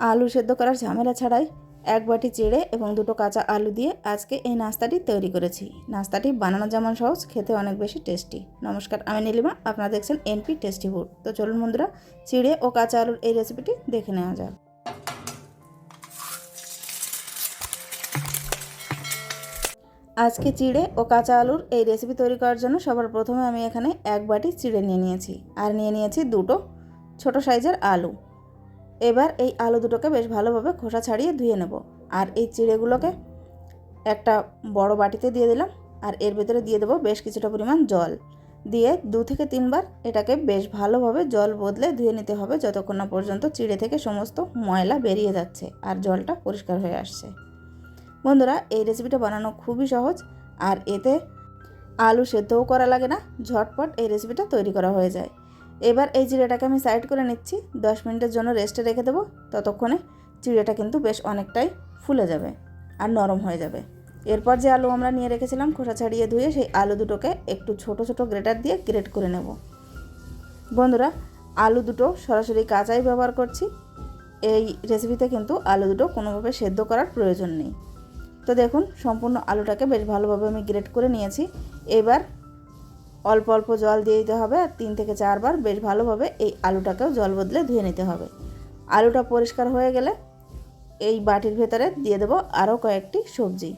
আলু সেদ্ধ করার ঝামেলা ছাড়াই এক বাটি চিড়ে এবং দুটো কাঁচা আলু দিয়ে আজকে এই নাস্তাটি তৈরি করেছি। নাস্তাটি বানানো যেমন সহজ, খেতে অনেক বেশি টেস্টি। নমস্কার, আমি নীলিমা, আপনারা দেখছেন এনপি টেস্টি ফুড। তো চলুন বন্ধুরা, চিড়ে ও কাঁচা আলুর এই রেসিপিটি দেখে নেওয়া যাক। আজকে চিড়ে ও কাঁচা আলুর এই রেসিপি তৈরি করার জন্য সবার প্রথমে আমি এখানে এক বাটি চিড়ে নিয়ে নিয়েছি। আর নিয়ে নিয়েছি দুটো ছোট সাইজের আলু। এবার এই আলু দুটোকে বেশ ভালোভাবে খোসা ছাড়িয়ে ধুয়ে নেব। আর এই চিড়েগুলোকে একটা বড় বাটিতে দিয়ে দিলাম। আর এর ভেতরে দিয়ে দেবো বেশ কিছুটা পরিমাণ জল। দিয়ে দু থেকে তিনবার এটাকে বেশ ভালোভাবে জল বদলে ধুয়ে নিতে হবে যতক্ষণ না পর্যন্ত চিড়ে থেকে সমস্ত ময়লা বেরিয়ে যাচ্ছে আর জলটা পরিষ্কার হয়ে আসছে। বন্ধুরা, এই রেসিপিটা বানানো খুবই সহজ। আর এতে আলু সেদ্ধও করা লাগে না, ঝটপট এই রেসিপিটা তৈরি করা হয়ে যায়। এবার এই চিড়েটাকে আমি সাইড করে নিচ্ছি। দশ মিনিটের জন্য রেস্টে রেখে দেবো। ততক্ষণে চিড়েটা কিন্তু বেশ অনেকটাই ফুলে যাবে আর নরম হয়ে যাবে। এরপর যে আলু আমরা নিয়ে রেখেছিলাম খোসা ছাড়িয়ে ধুয়ে, সেই আলু দুটোকে একটু ছোট ছোট গ্রেটার দিয়ে গ্রেট করে নেব। বন্ধুরা, আলু দুটো সরাসরি কাঁচাই ব্যবহার করছি। এই রেসিপিতে কিন্তু আলু দুটো কোনোভাবে সেদ্ধ করার প্রয়োজন নেই। তো দেখুন, সম্পূর্ণ আলুটাকে বেশ ভালোভাবে আমি গ্রেট করে নিয়েছি। এবার অল্প অল্প জল দিয়ে দিতে হবে আর তিন থেকে চারবার বেশ ভালোভাবে এই আলুটাকেও জল বদলে ধুয়ে নিতে হবে। আলুটা পরিষ্কার হয়ে গেলে এই বাটির ভেতরে দিয়ে দেবো আরও কয়েকটি সবজি।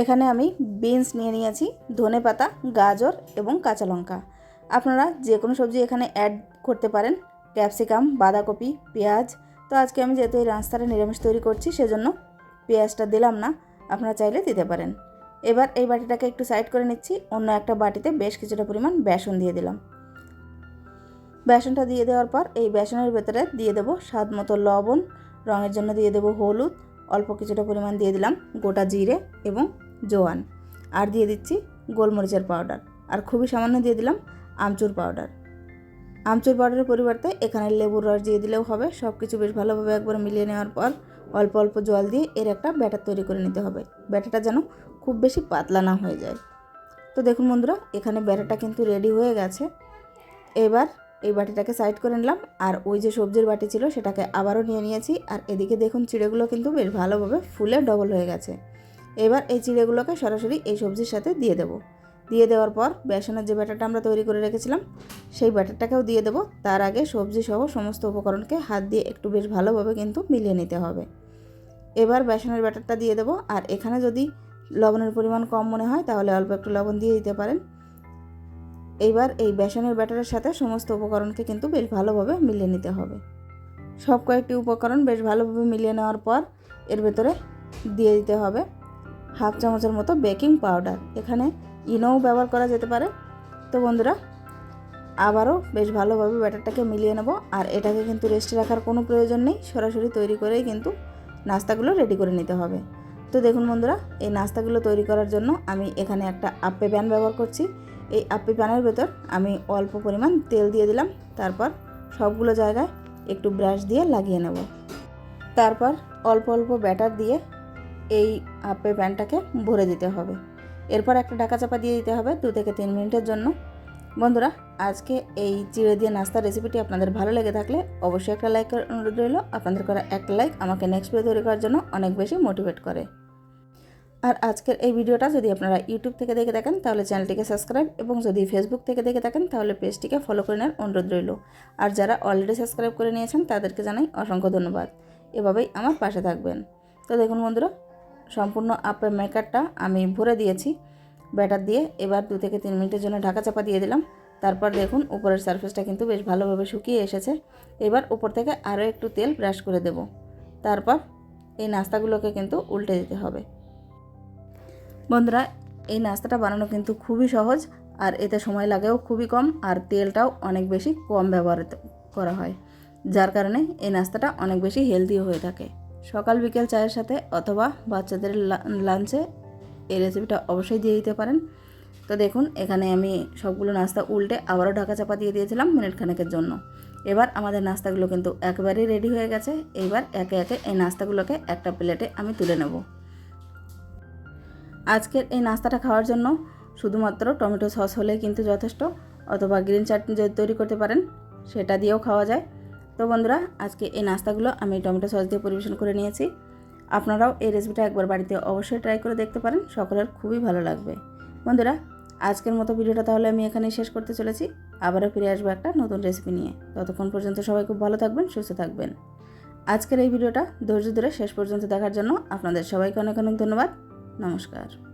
এখানে আমি বিনস নিয়ে নিয়েছি, ধনে পাতা, গাজর এবং কাঁচা লঙ্কা। আপনারা যে কোনো সবজি এখানে অ্যাড করতে পারেন, ক্যাপসিকাম, বাঁধাকপি, পেঁয়াজ। তো আজকে আমি যেহেতু এই রাস্তাটা নিরামিষ তৈরি করছি, সেজন্য পেঁয়াজটা দিলাম না, আপনারা চাইলে দিতে পারেন। এবার এই বাটিটাকে একটু সাইড করে নিচ্ছি, অন্য একটা বাটিতে বেশ কিছুটা পরিমাণ বেসন দিয়ে দিলাম। বেসনটা দিয়ে দেওয়ার পর এই বেসনের ভেতরে দিয়ে দেবো স্বাদ মতো লবণ, রঙের জন্য দিয়ে দেবো হলুদ, অল্প কিছুটা পরিমাণ দিয়ে দিলাম গোটা জিরে এবং জোয়ান। আর দিয়ে দিচ্ছি গোলমরিচের পাউডার, আর খুবই সামান্য দিয়ে দিলাম আমচুর পাউডার। আমচুর পাউডারের পরিবর্তে এখানে লেবুর রস দিয়ে দিলেও হবে সব কিছু বেশ ভালোভাবে একবার মিলিয়ে নেওয়ার পর অল্প অল্প জল দিয়ে এর একটা ব্যাটার তৈরি করে নিতে হবে। ব্যাটারটা যেন খুব বেশি পাতলা না হয়ে যায়। তো দেখুন বন্ধুরা, এখানে ব্যাটারটা কিন্তু রেডি হয়ে গেছে। এবার এই বাটিটাকে সাইড করে নিলাম, আর ওই যে সবজির বাটি ছিল সেটাকে আবারও নিয়ে নিয়েছি। আর এদিকে দেখুন চিড়েগুলো কিন্তু বেশ ভালোভাবে ফুলে ডবল হয়ে গেছে। এবার এই চিড়েগুলোকে সরাসরি এই সবজির সাথে দিয়ে দেবো। দিয়ে দেওয়ার পর বেসনের যে ব্যাটারটা আমরা তৈরি করে রেখেছিলাম, সেই ব্যাটারটাকেও দিয়ে দেবো। তার আগে সবজি সহ সমস্ত উপকরণকে হাত দিয়ে একটু বেশ ভালোভাবে কিন্তু মিলিয়ে নিতে হবে। এবার বেসনের ব্যাটারটা দিয়ে দেবো। আর এখানে যদি লবণের পরিমাণ কম মনে হয়, তাহলে অল্প একটু লবণ দিয়ে দিতে পারেন। এইবার এই বেসনের ব্যাটারের সাথে সমস্ত উপকরণকে কিন্তু বেশ ভালোভাবে মিলিয়ে নিতে হবে। সব কয়েকটি উপকরণ বেশ ভালোভাবে মিলিয়ে নেওয়ার পর এর ভেতরে দিয়ে দিতে হবে হাফ চামচের মতো বেকিং পাউডার। এখানে ইনোও ব্যবহার করা যেতে পারে। তো বন্ধুরা, আবারও বেশ ভালোভাবে ব্যাটারটাকে মিলিয়ে নেব আর এটাকে কিন্তু রেস্টে রাখার কোনো প্রয়োজন নেই। সরাসরি তৈরি করেই কিন্তু নাস্তাগুলো রেডি করে নিতে হবে। তো দেখুন বন্ধুরা, এই নাস্তাগুলো তৈরি করার জন্য আমি এখানে একটা আপ্পে প্যান ব্যবহার করছি। এই আপ্পে প্যানের ভেতর আমি অল্প পরিমাণ তেল দিয়ে দিলাম, তারপর সবগুলো জায়গায় একটু ব্রাশ দিয়ে লাগিয়ে নেব। তারপর অল্প অল্প ব্যাটার দিয়ে এই আপে প্যানটাকে ভরে দিতে হবে। এরপর একটা ঢাকা চাপা দিয়ে দিতে হবে দু থেকে তিন মিনিটের জন্য। বন্ধুরা, আজকে এই চিড়ে দিয়ে নাস্তার রেসিপিটি আপনাদের ভালো লেগে থাকলে অবশ্যই একটা লাইক অনুরোধ রইল। আপনাদের করা একটা লাইক আমাকে নেক্সট ভিডিও তৈরি করার জন্য অনেক বেশি মোটিভেট করে। আর আজকের এই ভিডিওটা যদি আপনারা ইউটিউব থেকে দেখে থাকেন, তাহলে চ্যানেলটিকে সাবস্ক্রাইব এবং যদি ফেসবুক থেকে দেখে থাকেন, তাহলে পেজটিকে ফলো করে নেওয়ার অনুরোধ রইল। আর যারা অলরেডি সাবস্ক্রাইব করে নিয়েছেন, তাদেরকে জানাই অসংখ্য ধন্যবাদ। এভাবেই আমার পাশে থাকবেন। তো দেখুন বন্ধুরা, সম্পূর্ণ আপের মেকারটা আমি ভরে দিয়েছি। ব্যাটার দিয়ে এবার দু থেকে তিন মিনিটের জন্য ঢাকা চাপা দিয়ে দিলাম। তারপর দেখুন, উপরের সারফেসটা কিন্তু বেশ ভালোভাবে শুকিয়ে এসেছে। এবার উপর থেকে আরও একটু তেল ব্রাশ করে দেব। তারপর এই নাস্তাগুলোকে কিন্তু উল্টে দিতে হবে। বন্ধুরা, এই নাস্তাটা বানানো কিন্তু খুবই সহজ, আর এতে সময় লাগেও খুবই কম, আর তেলটাও অনেক বেশি কম ব্যবহার করা হয়, যার কারণে এই নাস্তাটা অনেক বেশি হেলদিও হয়ে থাকে। সকাল বিকেল চায়ের সাথে অথবা বাচ্চাদের লাঞ্চে এই রেসিপিটা অবশ্যই দিয়ে দিতে পারেন। তো দেখুন, এখানে আমি সবগুলো নাস্তা উল্টে আবারও ঢাকা চাপা দিয়ে দিয়েছিলাম মিনিট খানেকের জন্য। এবার আমাদের নাস্তাগুলো কিন্তু একবারেই রেডি হয়ে গেছে। এইবার একে একে এই নাস্তাগুলোকে একটা প্লেটে আমি তুলে নেব। আজকের এই নাস্তাটা খাওয়ার জন্য শুধুমাত্র টমেটো সস হলেই কিন্তু যথেষ্ট, অথবা গ্রিন চাটনি যদি তৈরি করতে পারেন, সেটা দিয়েও খাওয়া যায়। তো বন্ধুরা, আজকে এই নাস্তাগুলো আমি টমেটো সস দিয়ে পরিবেশন করে নিয়েছি। আপনারাও এই রেসিপিটা একবার বাড়িতে অবশ্যই ট্রাই করে দেখতে পারেন, সকলের খুবই ভালো লাগবে। বন্ধুরা, আজকের মতো ভিডিওটা তাহলে আমি এখানেই শেষ করতে চলেছি। আবারও ফিরে আসব একটা নতুন রেসিপি নিয়ে। ততক্ষণ পর্যন্ত সবাই খুব ভালো থাকবেন, সুস্থ থাকবেন। আজকের এই ভিডিওটা ধৈর্য ধরে শেষ পর্যন্ত দেখার জন্য আপনাদের সবাইকে অনেক অনেক ধন্যবাদ। নমস্কার।